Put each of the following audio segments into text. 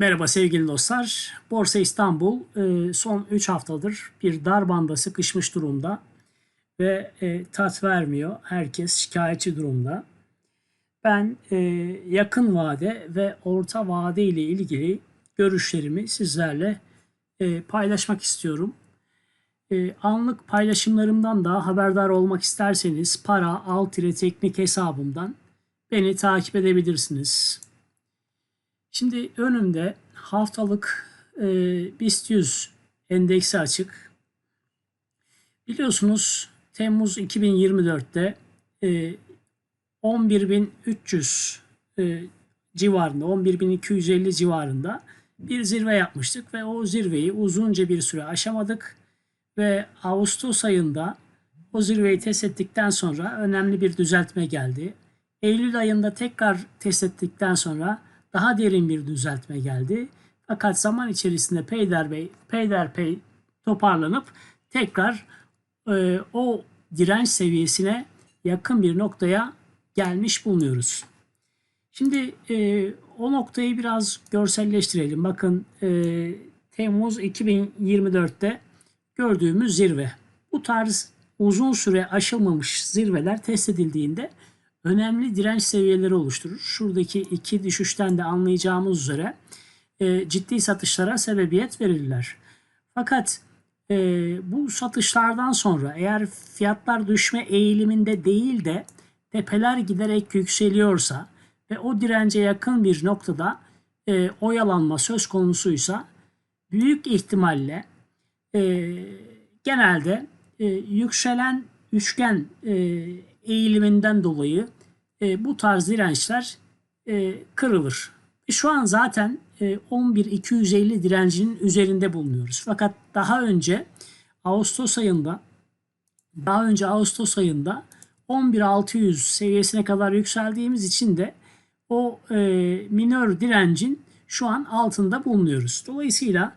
Merhaba sevgili dostlar. Borsa İstanbul e, son 3 haftadır bir dar banda sıkışmış durumda ve e, tat vermiyor. Herkes şikayetçi durumda. Ben e, yakın vade ve orta vade ile ilgili görüşlerimi sizlerle paylaşmak istiyorum. Anlık paylaşımlarımdan da haberdar olmak isterseniz para alt teknik hesabımdan beni takip edebilirsiniz. Şimdi önümde haftalık e, BIST 100 endeksi açık. Biliyorsunuz Temmuz 2024'te e, 11.300 e, civarında, 11.250 civarında bir zirve yapmıştık ve o zirveyi uzunca bir süre aşamadık ve Ağustos ayında o zirveyi test ettikten sonra önemli bir düzeltme geldi. Eylül ayında tekrar test ettikten sonra daha derin bir düzeltme geldi. Fakat zaman içerisinde peyderpey, peyderpey toparlanıp tekrar e, o direnç seviyesine yakın bir noktaya gelmiş bulunuyoruz. Şimdi e, o noktayı biraz görselleştirelim. Bakın e, Temmuz 2024'te gördüğümüz zirve. Bu tarz uzun süre aşılmamış zirveler test edildiğinde önemli direnç seviyeleri oluşturur. Şuradaki iki düşüşten de anlayacağımız üzere e, ciddi satışlara sebebiyet verirler. Fakat e, bu satışlardan sonra eğer fiyatlar düşme eğiliminde değil de tepeler giderek yükseliyorsa ve o dirence yakın bir noktada e, oyalanma söz konusuysa büyük ihtimalle e, genelde e, yükselen üçgen e, eğiliminden dolayı e, bu tarz dirençler e, kırılır. E, şu an zaten e, 11.250 direncinin üzerinde bulunuyoruz. Fakat daha önce Ağustos ayında daha önce Ağustos ayında 11.600 seviyesine kadar yükseldiğimiz için de o e, minör direncin şu an altında bulunuyoruz. Dolayısıyla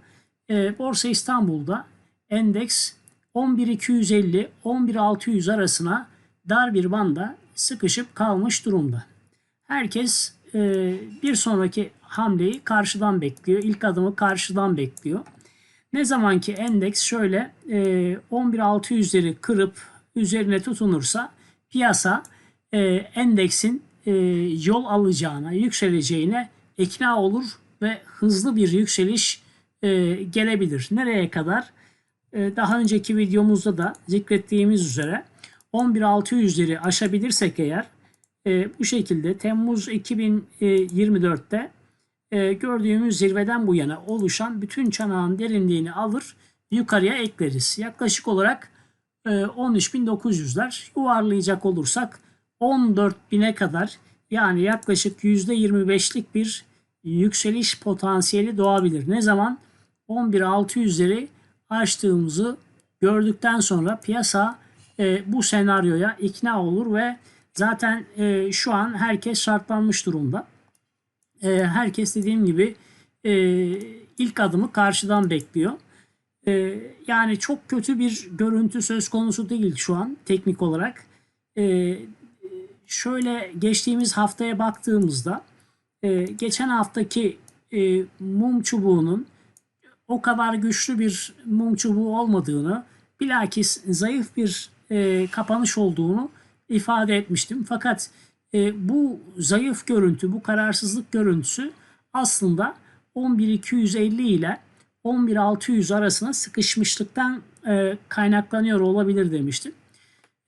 e, Borsa İstanbul'da endeks 11.250-11.600 arasına dar bir banda sıkışıp kalmış durumda. Herkes e, bir sonraki hamleyi karşıdan bekliyor. İlk adımı karşıdan bekliyor. Ne zamanki endeks şöyle e, 11.600'leri kırıp üzerine tutunursa piyasa e, endeksin e, yol alacağına, yükseleceğine ikna olur ve hızlı bir yükseliş e, gelebilir. Nereye kadar? E, daha önceki videomuzda da zikrettiğimiz üzere 11.600'leri aşabilirsek eğer e, bu şekilde Temmuz 2024'te e, gördüğümüz zirveden bu yana oluşan bütün çanağın derinliğini alır yukarıya ekleriz. Yaklaşık olarak e, 13.900'ler yuvarlayacak olursak 14.000'e kadar yani yaklaşık %25'lik bir yükseliş potansiyeli doğabilir. Ne zaman? 11.600'leri açtığımızı gördükten sonra piyasa e, bu senaryoya ikna olur ve zaten e, şu an herkes şartlanmış durumda. E, herkes dediğim gibi e, ilk adımı karşıdan bekliyor. E, yani çok kötü bir görüntü söz konusu değil şu an teknik olarak. E, şöyle geçtiğimiz haftaya baktığımızda e, geçen haftaki e, mum çubuğunun o kadar güçlü bir mum çubuğu olmadığını bilakis zayıf bir e, kapanış olduğunu ifade etmiştim. Fakat e, bu zayıf görüntü, bu kararsızlık görüntüsü aslında 11.250 ile 11.600 arasına sıkışmışlıktan e, kaynaklanıyor olabilir demiştim.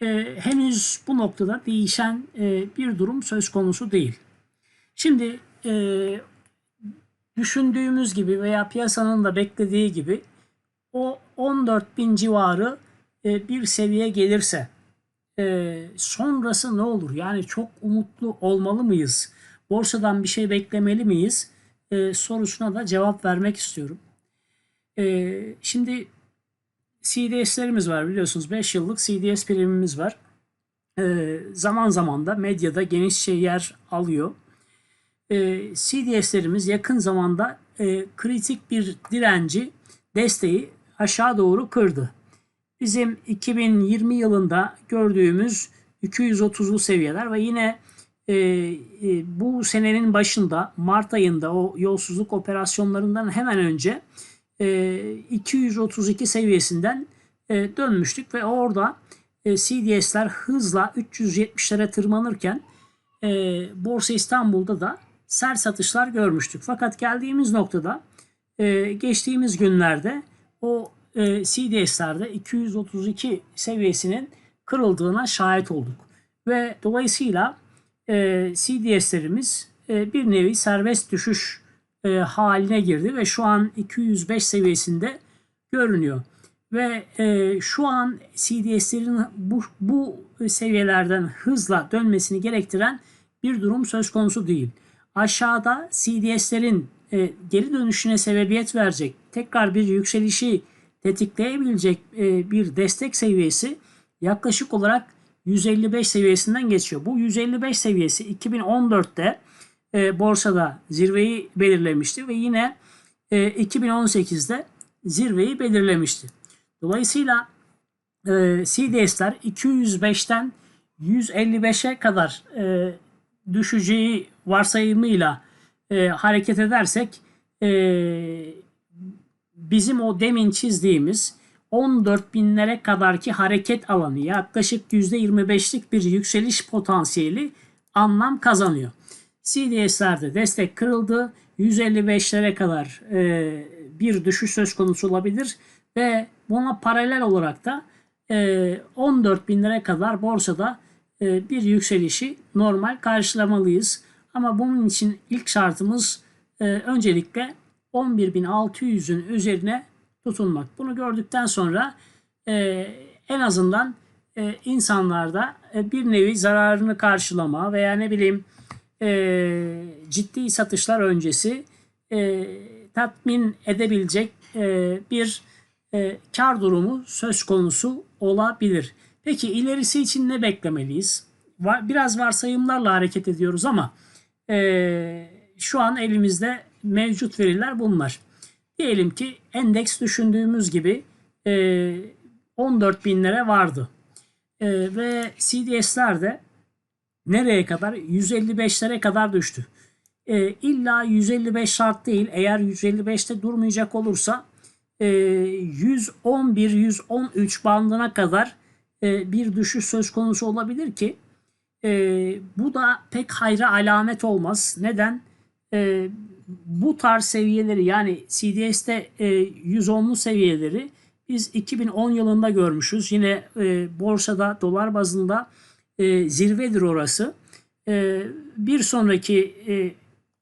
E, henüz bu noktada değişen e, bir durum söz konusu değil. Şimdi e, düşündüğümüz gibi veya piyasanın da beklediği gibi o 14.000 civarı e, bir seviye gelirse e, sonrası ne olur? Yani çok umutlu olmalı mıyız? Borsadan bir şey beklemeli miyiz? E, sorusuna da cevap vermek istiyorum. Şimdi CDS'lerimiz var biliyorsunuz. 5 yıllık CDS primimiz var. Zaman zaman da medyada genişçe yer alıyor. CDS'lerimiz yakın zamanda kritik bir direnci desteği aşağı doğru kırdı bizim 2020 yılında gördüğümüz 230'lu seviyeler ve yine e, e, bu senenin başında Mart ayında o yolsuzluk operasyonlarından hemen önce e, 232 seviyesinden e, dönmüştük ve orada e, CDS'ler hızla 370'lere tırmanırken e, Borsa İstanbul'da da sert satışlar görmüştük. Fakat geldiğimiz noktada e, geçtiğimiz günlerde o e, CDS'lerde 232 seviyesinin kırıldığına şahit olduk. Ve dolayısıyla e, CDS'lerimiz e, bir nevi serbest düşüş e, haline girdi ve şu an 205 seviyesinde görünüyor. Ve e, şu an CDS'lerin bu, bu seviyelerden hızla dönmesini gerektiren bir durum söz konusu değil. Aşağıda CDS'lerin e, geri dönüşüne sebebiyet verecek, tekrar bir yükselişi tetikleyebilecek e, bir destek seviyesi yaklaşık olarak 155 seviyesinden geçiyor. Bu 155 seviyesi 2014'te e, borsada zirveyi belirlemişti ve yine e, 2018'de zirveyi belirlemişti. Dolayısıyla e, CDS'ler 205'ten 155'e kadar e, düşeceği varsayımıyla e, hareket edersek e, bizim o demin çizdiğimiz 14 binlere kadarki hareket alanı yaklaşık %25'lik bir yükseliş potansiyeli anlam kazanıyor. CDS'lerde destek kırıldı. 155'lere kadar e, bir düşüş söz konusu olabilir ve buna paralel olarak da e, 14 binlere kadar borsada e, bir yükselişi normal karşılamalıyız. Ama bunun için ilk şartımız e, öncelikle 11.600'ün üzerine tutunmak. Bunu gördükten sonra e, en azından e, insanlarda e, bir nevi zararını karşılama veya ne bileyim e, ciddi satışlar öncesi e, tatmin edebilecek e, bir e, kar durumu söz konusu olabilir. Peki ilerisi için ne beklemeliyiz? Biraz varsayımlarla hareket ediyoruz ama e, şu an elimizde mevcut veriler bunlar. Diyelim ki endeks düşündüğümüz gibi e, 14 binlere vardı. E, ve CDS'ler de nereye kadar? 155'lere kadar düştü. E, illa 155 şart değil. Eğer 155'te durmayacak olursa e, 111-113 bandına kadar e, bir düşüş söz konusu olabilir ki e, bu da pek hayra alamet olmaz. Neden? E, bu tarz seviyeleri yani CDS'te e, 110'lu seviyeleri biz 2010 yılında görmüşüz. Yine e, borsada dolar bazında e, zirvedir orası. E, bir sonraki e,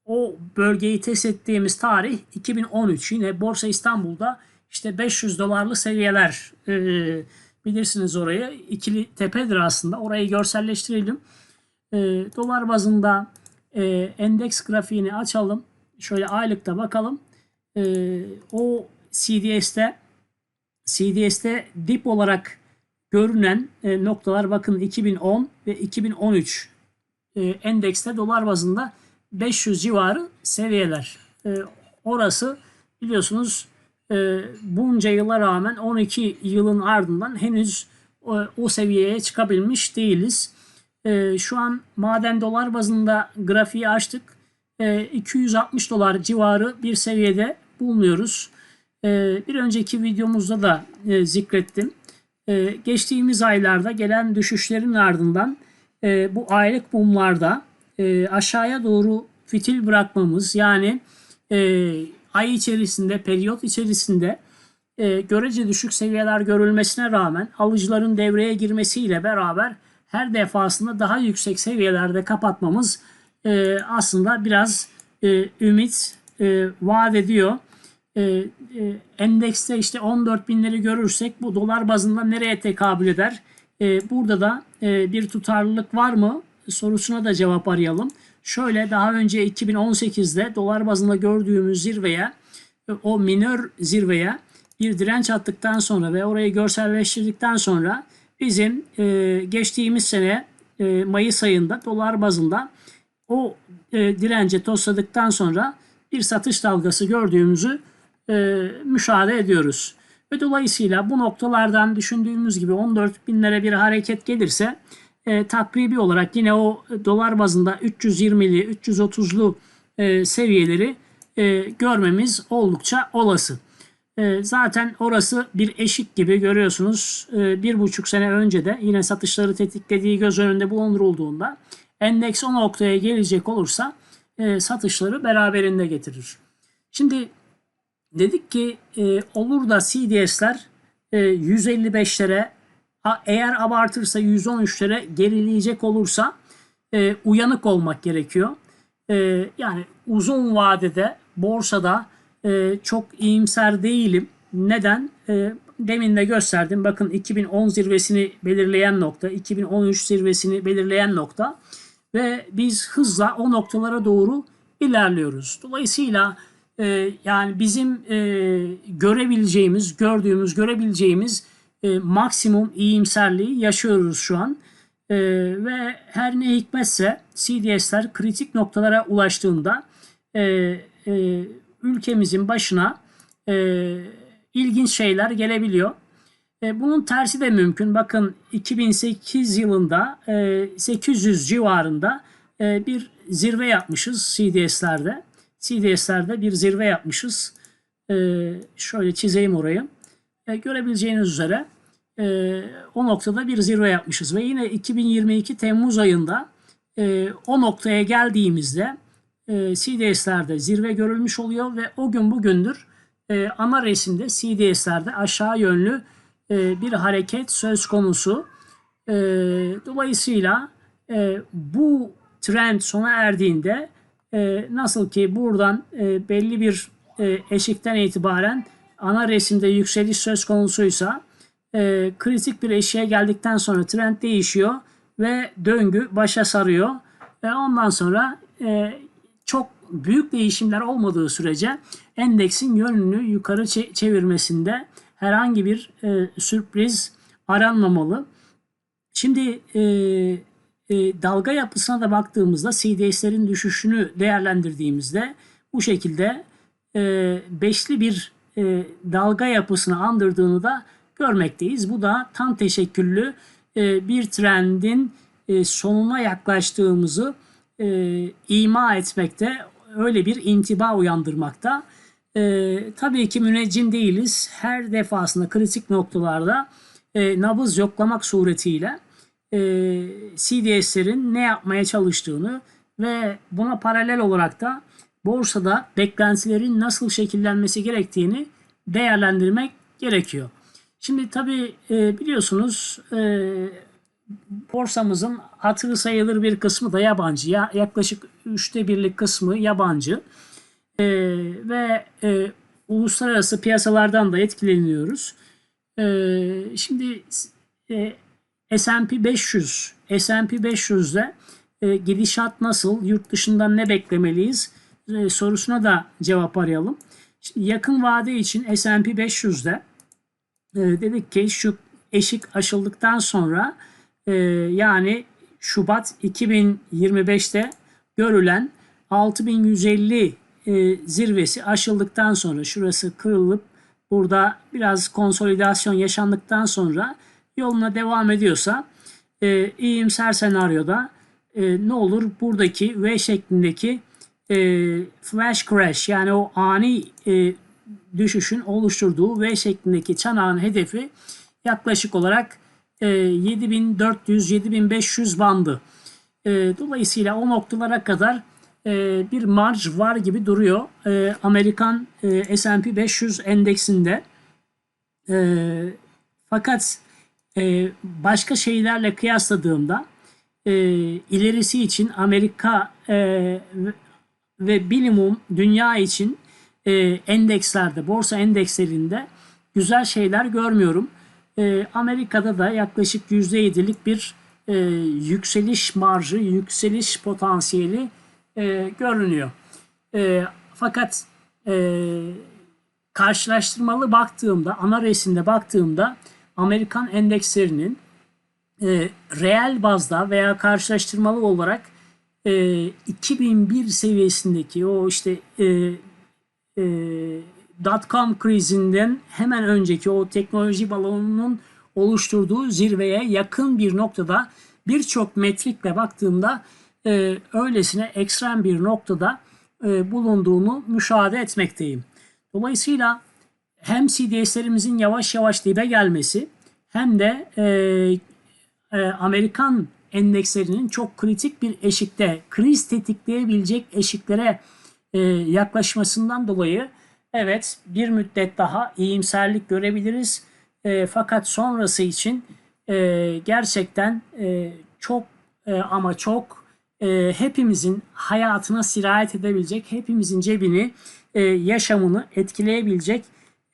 o bölgeyi test ettiğimiz tarih 2013. Yine Borsa İstanbul'da işte 500 dolarlı seviyeler e, bilirsiniz orayı. İkili tepedir aslında. Orayı görselleştirelim. E, dolar bazında e, endeks grafiğini açalım. Şöyle aylıkta bakalım. E, o CDS'te CDS'te dip olarak görünen e, noktalar bakın 2010 ve 2013 e, endekste dolar bazında 500 civarı seviyeler. E, orası biliyorsunuz e, bunca yıla rağmen 12 yılın ardından henüz o, o seviyeye çıkabilmiş değiliz. E, şu an maden dolar bazında grafiği açtık. E, 260 dolar civarı bir seviyede bulunuyoruz. E, bir önceki videomuzda da e, zikrettim. E, geçtiğimiz aylarda gelen düşüşlerin ardından e, bu aylık mumlarda e, aşağıya doğru fitil bırakmamız yani ay içerisinde, periyot içerisinde görece düşük seviyeler görülmesine rağmen alıcıların devreye girmesiyle beraber her defasında daha yüksek seviyelerde kapatmamız e, aslında biraz e, ümit e, vaat ediyor. E, e, endekste işte 14 binleri görürsek bu dolar bazında nereye tekabül eder? E, burada da e, bir tutarlılık var mı sorusuna da cevap arayalım. Şöyle daha önce 2018'de dolar bazında gördüğümüz zirveye o minör zirveye bir direnç attıktan sonra ve orayı görselleştirdikten sonra bizim e, geçtiğimiz sene e, Mayıs ayında dolar bazında o e, dirence tosladıktan sonra bir satış dalgası gördüğümüzü e, müşahede ediyoruz. Ve dolayısıyla bu noktalardan düşündüğümüz gibi 14 binlere bir hareket gelirse e, takribi olarak yine o dolar bazında 320'li 330'lu e, seviyeleri e, görmemiz oldukça olası. E, zaten orası bir eşik gibi görüyorsunuz. E, bir buçuk sene önce de yine satışları tetiklediği göz önünde bulundurulduğunda endeks o noktaya gelecek olursa e, satışları beraberinde getirir. Şimdi dedik ki e, olur da CDS'ler e, 155'lere eğer abartırsa 113'lere gerileyecek olursa e, uyanık olmak gerekiyor. E, yani uzun vadede borsada e, çok iyimser değilim. Neden? E, demin de gösterdim. Bakın 2010 zirvesini belirleyen nokta, 2013 zirvesini belirleyen nokta ve biz hızla o noktalara doğru ilerliyoruz. Dolayısıyla e, yani bizim e, görebileceğimiz, gördüğümüz, görebileceğimiz e, maksimum iyimserliği yaşıyoruz şu an. E, ve her ne hikmetse CDS'ler kritik noktalara ulaştığında e, e, ülkemizin başına e, ilginç şeyler gelebiliyor. E, bunun tersi de mümkün. Bakın 2008 yılında e, 800 civarında e, bir zirve yapmışız CDS'lerde. CDS'lerde bir zirve yapmışız. E, şöyle çizeyim orayı. E, görebileceğiniz üzere e, o noktada bir zirve yapmışız. Ve yine 2022 Temmuz ayında e, o noktaya geldiğimizde e, CDS'lerde zirve görülmüş oluyor ve o gün bugündür e, ana resimde CDS'lerde aşağı yönlü e, bir hareket söz konusu. E, dolayısıyla e, bu trend sona erdiğinde e, nasıl ki buradan e, belli bir e, eşikten itibaren ana resimde yükseliş söz konusuysa e, kritik bir eşiğe geldikten sonra trend değişiyor ve döngü başa sarıyor. Ve ondan sonra e, çok büyük değişimler olmadığı sürece endeksin yönünü yukarı çevirmesinde herhangi bir e, sürpriz aranmamalı. Şimdi e, e, dalga yapısına da baktığımızda CDS'lerin düşüşünü değerlendirdiğimizde bu şekilde e, beşli bir e, dalga yapısını andırdığını da görmekteyiz. Bu da tam teşekküllü e, bir trendin e, sonuna yaklaştığımızı e, ima etmekte, öyle bir intiba uyandırmakta. E, tabii ki müneccim değiliz. Her defasında kritik noktalarda e, nabız yoklamak suretiyle e, CDS'lerin ne yapmaya çalıştığını ve buna paralel olarak da borsada beklentilerin nasıl şekillenmesi gerektiğini değerlendirmek gerekiyor. Şimdi tabii e, biliyorsunuz e, borsamızın hatırı sayılır bir kısmı da yabancı. Ya, yaklaşık üçte birlik kısmı yabancı. E, ve e, uluslararası piyasalardan da etkileniyoruz. E, şimdi e, S&P 500, S&P 500'de e, gidişat nasıl, yurt dışından ne beklemeliyiz e, sorusuna da cevap arayalım. Şimdi yakın vade için S&P 500'de e, dedik ki şu eşik aşıldıktan sonra e, yani Şubat 2025'te görülen 6150 e, zirvesi aşıldıktan sonra şurası kırılıp burada biraz konsolidasyon yaşandıktan sonra yoluna devam ediyorsa e, iyimser senaryoda e, ne olur buradaki V şeklindeki e, flash crash yani o ani e, düşüşün oluşturduğu V şeklindeki çanağın hedefi yaklaşık olarak e, 7400-7500 bandı. E, dolayısıyla o noktalara kadar e, bir marj var gibi duruyor. E, Amerikan e, S&P 500 endeksinde. Fakat başka şeylerle kıyasladığımda ilerisi için Amerika ve bilimum dünya için endekslerde, borsa endekslerinde güzel şeyler görmüyorum. Amerika'da da yaklaşık %7'lik bir yükseliş marjı, yükseliş potansiyeli e, görünüyor. E, fakat e, karşılaştırmalı baktığımda, ana resimde baktığımda Amerikan endekslerinin e, reel bazda veya karşılaştırmalı olarak e, 2001 seviyesindeki o işte e, e, dot-com krizinden hemen önceki o teknoloji balonunun oluşturduğu zirveye yakın bir noktada birçok metrikle baktığımda e, öylesine ekstrem bir noktada e, bulunduğunu müşahede etmekteyim. Dolayısıyla hem CDS'lerimizin yavaş yavaş dibe gelmesi hem de e, e, Amerikan endekslerinin çok kritik bir eşikte, kriz tetikleyebilecek eşiklere e, yaklaşmasından dolayı evet bir müddet daha iyimserlik görebiliriz. E, fakat sonrası için e, gerçekten e, çok e, ama çok e, hepimizin hayatına sirayet edebilecek, hepimizin cebini, e, yaşamını etkileyebilecek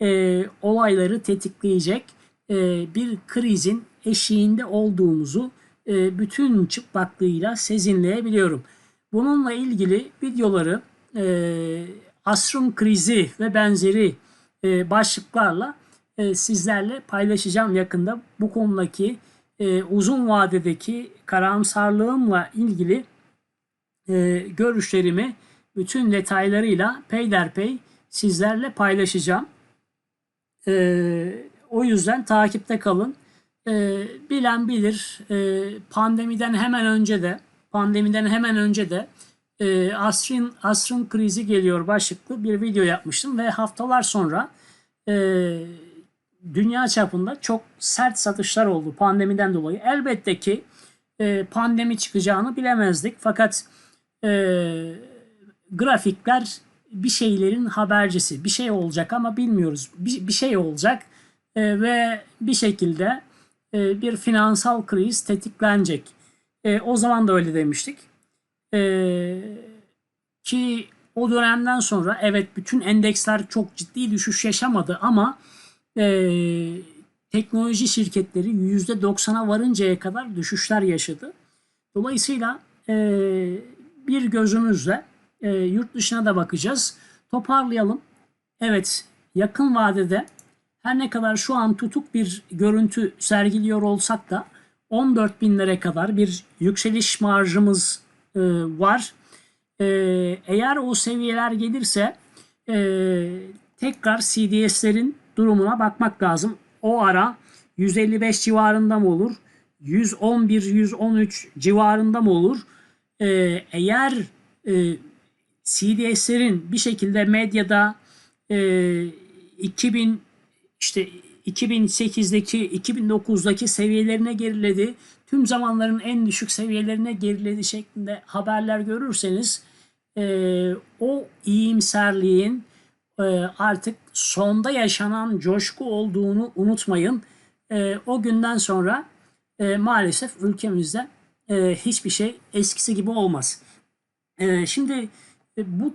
e, olayları tetikleyecek e, bir krizin eşiğinde olduğumuzu e, bütün çıplaklığıyla sezinleyebiliyorum. Bununla ilgili videoları e, asrın krizi ve benzeri e, başlıklarla e, sizlerle paylaşacağım yakında. Bu konudaki e, uzun vadedeki karamsarlığımla ilgili e, görüşlerimi bütün detaylarıyla peyderpey sizlerle paylaşacağım. E, o yüzden takipte kalın. E, bilen bilir pandemiden hemen önce de pandemiden hemen önce de e, asrın asrın krizi geliyor başlıklı bir video yapmıştım ve haftalar sonra dünya çapında çok sert satışlar oldu pandemiden dolayı. Elbette ki pandemi çıkacağını bilemezdik fakat e, grafikler bir şeylerin habercisi. Bir şey olacak ama bilmiyoruz. Bir, bir şey olacak e, ve bir şekilde e, bir finansal kriz tetiklenecek. E, o zaman da öyle demiştik. E, ki o dönemden sonra evet bütün endeksler çok ciddi düşüş yaşamadı ama e, teknoloji şirketleri %90'a varıncaya kadar düşüşler yaşadı. Dolayısıyla e, bir gözümüzle e, yurt dışına da bakacağız. Toparlayalım. Evet yakın vadede her ne kadar şu an tutuk bir görüntü sergiliyor olsak da 14 binlere kadar bir yükseliş marjımız e, var. E, eğer o seviyeler gelirse e, tekrar CDS'lerin durumuna bakmak lazım. O ara 155 civarında mı olur? 111-113 civarında mı olur? E, eğer e, CDS'lerin bir şekilde medyada e, 2000 işte 2008'deki 2009'daki seviyelerine geriledi. Tüm zamanların en düşük seviyelerine geriledi şeklinde haberler görürseniz e, o iyimserliğin e, artık sonda yaşanan coşku olduğunu unutmayın. E, o günden sonra e, maalesef ülkemizde e, hiçbir şey eskisi gibi olmaz. E, şimdi e, bu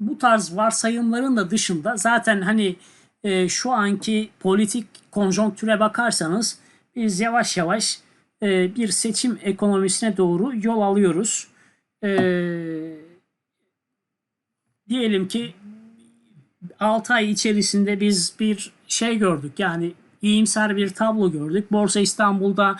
bu tarz varsayımların da dışında zaten hani e, şu anki politik konjonktüre bakarsanız biz yavaş yavaş e, bir seçim ekonomisine doğru yol alıyoruz. E, diyelim ki 6 ay içerisinde biz bir şey gördük yani iyimser bir tablo gördük. Borsa İstanbul'da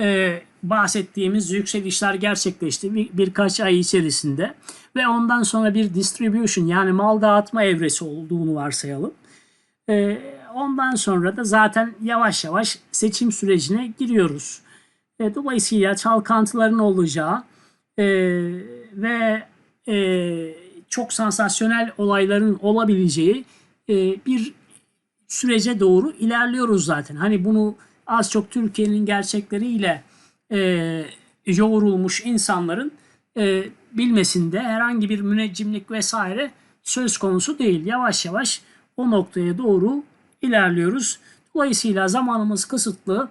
e, bahsettiğimiz yükselişler gerçekleşti bir, birkaç ay içerisinde ve ondan sonra bir distribution yani mal dağıtma evresi olduğunu varsayalım. E, ondan sonra da zaten yavaş yavaş seçim sürecine giriyoruz. E, dolayısıyla çalkantıların olacağı e, ve e, çok sansasyonel olayların olabileceği e, bir sürece doğru ilerliyoruz zaten. Hani bunu az çok Türkiye'nin gerçekleriyle e, yoğrulmuş insanların e, bilmesinde herhangi bir müneccimlik vesaire söz konusu değil. Yavaş yavaş o noktaya doğru ilerliyoruz. Dolayısıyla zamanımız kısıtlı.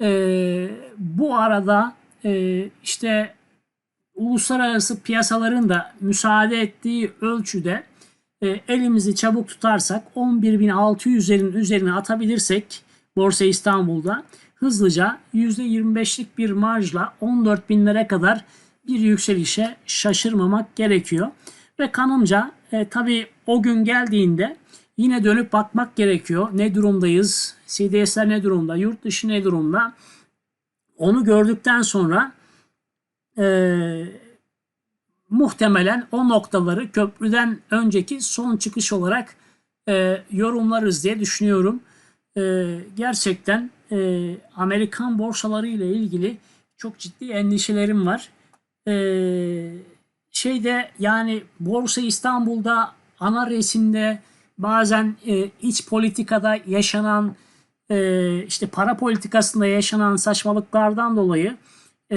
E, bu arada e, işte uluslararası piyasaların da müsaade ettiği ölçüde e, elimizi çabuk tutarsak 11.600'lerin üzerine atabilirsek Borsa İstanbul'da hızlıca %25'lik bir marjla 14 binlere kadar bir yükselişe şaşırmamak gerekiyor. Ve kanımca e, tabii o gün geldiğinde yine dönüp bakmak gerekiyor. Ne durumdayız? CDS'ler ne durumda? Yurt dışı ne durumda? Onu gördükten sonra e, muhtemelen o noktaları köprüden önceki son çıkış olarak e, yorumlarız diye düşünüyorum. E, gerçekten e, Amerikan borsaları ile ilgili çok ciddi endişelerim var. Ee, şeyde yani Borsa İstanbul'da ana resimde bazen e, iç politikada yaşanan e, işte para politikasında yaşanan saçmalıklardan dolayı e,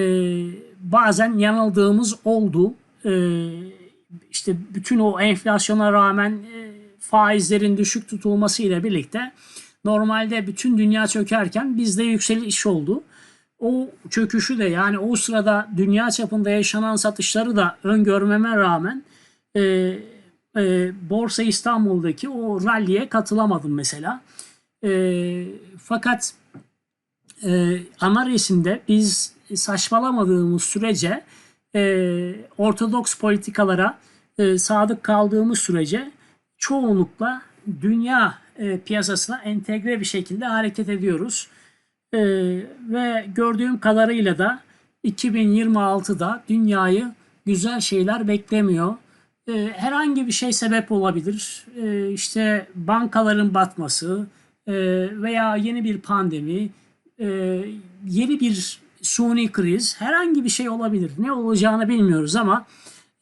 bazen yanıldığımız oldu. E, işte bütün o enflasyona rağmen e, faizlerin düşük tutulması ile birlikte normalde bütün dünya çökerken bizde yükseliş oldu. O çöküşü de yani o sırada dünya çapında yaşanan satışları da öngörmeme rağmen e, e, Borsa İstanbul'daki o ralliye katılamadım mesela. E, fakat e, ana resimde biz saçmalamadığımız sürece e, ortodoks politikalara e, sadık kaldığımız sürece çoğunlukla dünya e, piyasasına entegre bir şekilde hareket ediyoruz. E, ve gördüğüm kadarıyla da 2026'da dünyayı güzel şeyler beklemiyor. E, herhangi bir şey sebep olabilir. E, işte bankaların batması e, veya yeni bir pandemi, e, yeni bir suni kriz, herhangi bir şey olabilir. Ne olacağını bilmiyoruz ama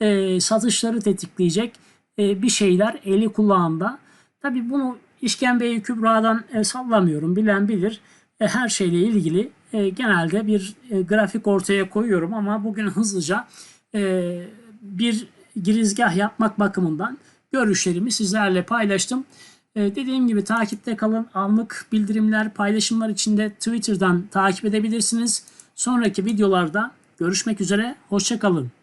e, satışları tetikleyecek e, bir şeyler eli kulağında. Tabii bunu işkembeyi kübradan e, sallamıyorum. Bilen bilir. E, her şeyle ilgili e, genelde bir e, grafik ortaya koyuyorum ama bugün hızlıca e, bir girizgah yapmak bakımından görüşlerimi sizlerle paylaştım. E, dediğim gibi takipte kalın. Anlık bildirimler, paylaşımlar için de Twitter'dan takip edebilirsiniz. Sonraki videolarda görüşmek üzere. Hoşçakalın.